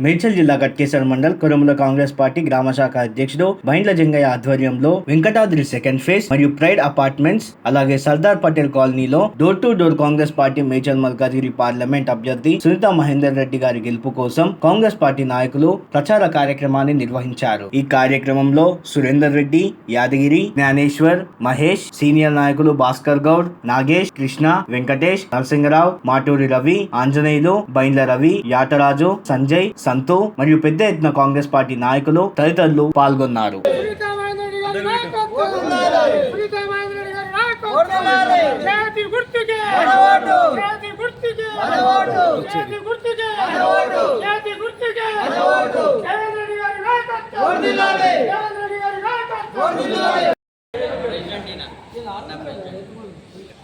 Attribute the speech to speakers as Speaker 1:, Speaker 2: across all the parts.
Speaker 1: మేడ్చల్ జిల్లా కట్కేశ్వర మండల్ కురుముల కాంగ్రెస్ పార్టీ గ్రామ శాఖ అధ్యక్షుడు బైండ్ల జంగయ్య ఆధ్వర్యంలో వెంకటాద్రి సెకండ్ ఫేజ్ మరియు ప్రైడ్ అపార్ట్మెంట్స్ అలాగే సర్దార్ పటేల్ కాలనీలో door to door Congress party Medchal Malkajgiri parliament అభ్యర్థి సునీత మహేందర్ రెడ్డి గారి గెలుపు కోసం కాంగ్రెస్ పార్టీ నాయకులు ప్రచార కార్యక్రమాన్ని నిర్వహించారు. ఈ కార్యక్రమంలో సురేందర్ రెడ్డి యాదగిరి జ్ఞానేశ్వర్ మహేష్ సీనియర్ నాయకులు భాస్కర్ గౌడ్ నాగేష్ కృష్ణ వెంకటేష్ నరసింగరావు మాటూరి రవి ఆంజనేయులు బైండ్ల రవి యాటరాజు సంజయ్ సంతు మరియు పెద్ద ఎత్తున కాంగ్రెస్ పార్టీ నాయకులు తదితరులు పాల్గొన్నారు.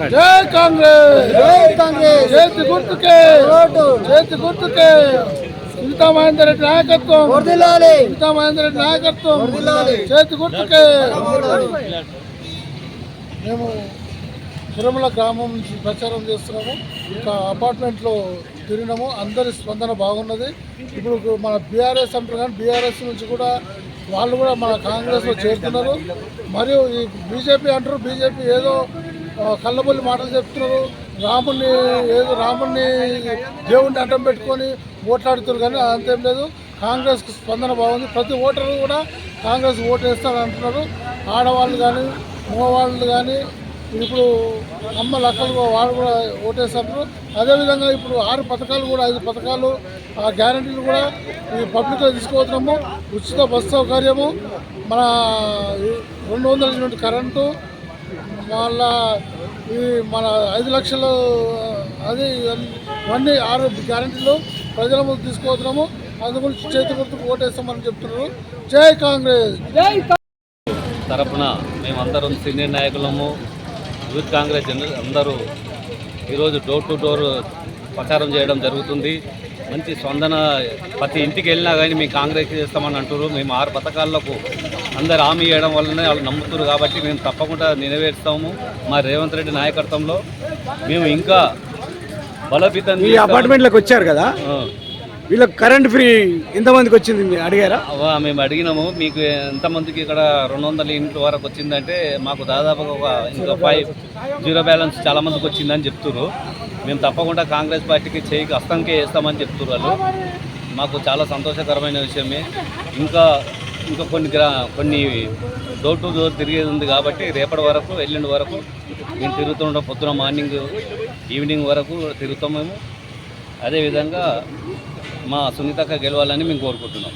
Speaker 2: జై కాంగ్రెస్. జై కాంగ్రెస్. జై కాంగ్రెస్ చేతి గుర్తుకే చేతి గుర్తుకే. సీతా మహేందర్ రెడ్డి నాయకత్వం. సీతా మహేందర్ రెడ్డి నాయకత్వం. చేతి గుర్తుకే. మేము తిరుమల గ్రామం నుంచి ప్రచారం చేస్తున్నాము. ఇంకా అపార్ట్మెంట్లో తిరిగినాము. అందరి స్పందన బాగున్నది. ఇప్పుడు మన బీఆర్ఎస్ అంటారు కానీ బీఆర్ఎస్ నుంచి కూడా వాళ్ళు కూడా మన కాంగ్రెస్లో చేరుతున్నారు. మరియు ఈ బీజేపీ అంటారు బీజేపీ ఏదో కళ్ళబొల్లి మాటలు చెప్తున్నారు. రాముడిని ఏదో రాముడిని దేవుడిని అడ్డం పెట్టుకొని ఓట్లాడుతున్నారు కానీ అంతేం లేదు. కాంగ్రెస్కి స్పందన బాగుంది. ప్రతి ఓటరు కూడా కాంగ్రెస్ ఓటు వేస్తారని అంటున్నారు. ఆడవాళ్ళు కానీ మగవాళ్ళు కానీ ఇప్పుడు అమ్మ లక్కలు వాళ్ళు కూడా ఓటేస్తారు అదేవిధంగా ఇప్పుడు ఆరు పథకాలు కూడా ఐదు పథకాలు ఆ గ్యారంటీలు కూడా ఈ పబ్లిక్లో తీసుకుపోతున్నాము. ఉచిత బస్సు సౌకర్యము మన రెండు వందల యూనిట్ కరెంటు వాళ్ళ ఈ మన ఐదు లక్షలు అది ఇవన్నీ ఆరు గ్యారంటీలు ప్రజల ముందు తీసుకుపోతున్నాము అందు గురించి చేతి గుర్తుకు ఓటేస్తామని చెప్తున్నారు. జై కాంగ్రెస్!
Speaker 3: తరపున మేమందరం సీనియర్ నాయకులము యూత్ కాంగ్రెస్ అందరూ ఈరోజు డోర్ టు డోర్ ప్రచారం చేయడం జరుగుతుంది. మంచి స్పందన ప్రతి ఇంటికి వెళ్ళినా కానీ మేము కాంగ్రెస్ చేస్తామని అంటారు మేము ఆరు పథకాలకు అందరు హామీ ఇవ్వడం వల్లనే వాళ్ళు నమ్ముతున్నారు కాబట్టి మేము తప్పకుండా నెరవేరుస్తాము. మా రేవంత్ రెడ్డి నాయకత్వంలో మేము ఇంకా బలోపేతం
Speaker 4: ఈ అపార్ట్మెంట్లోకి వచ్చారు కదా. వీళ్ళకి కరెంట్ ఫ్రీ ఎంతమందికి వచ్చింది అడిగారా?
Speaker 3: మేము అడిగినాము. మీకు ఎంతమందికి ఇక్కడ రెండు వందల ఇంటి వరకు వచ్చిందంటే మాకు దాదాపుగా ఒక ఇంకా ఫైవ్ జీరో బ్యాలెన్స్ చాలా మందికి వచ్చిందని చెప్తున్నారు మేము తప్పకుండా కాంగ్రెస్ పార్టీకి చేయికి హస్తంకే వేస్తామని చెప్తున్నారు వాళ్ళు. మాకు చాలా సంతోషకరమైన విషయమే. ఇంకా ఇంకా కొన్ని గ్రా కొన్ని డోర్ టు డోర్ తిరిగేది ఉంది కాబట్టి రేపటి వరకు ఎల్లుండి వరకు మేము తిరుగుతుంటాం పొద్దున మార్నింగ్ ఈవినింగ్ వరకు తిరుగుతాం మేము. అదేవిధంగా మా సునీతక్క గెలవాలని మేము కోరుకుంటున్నాం.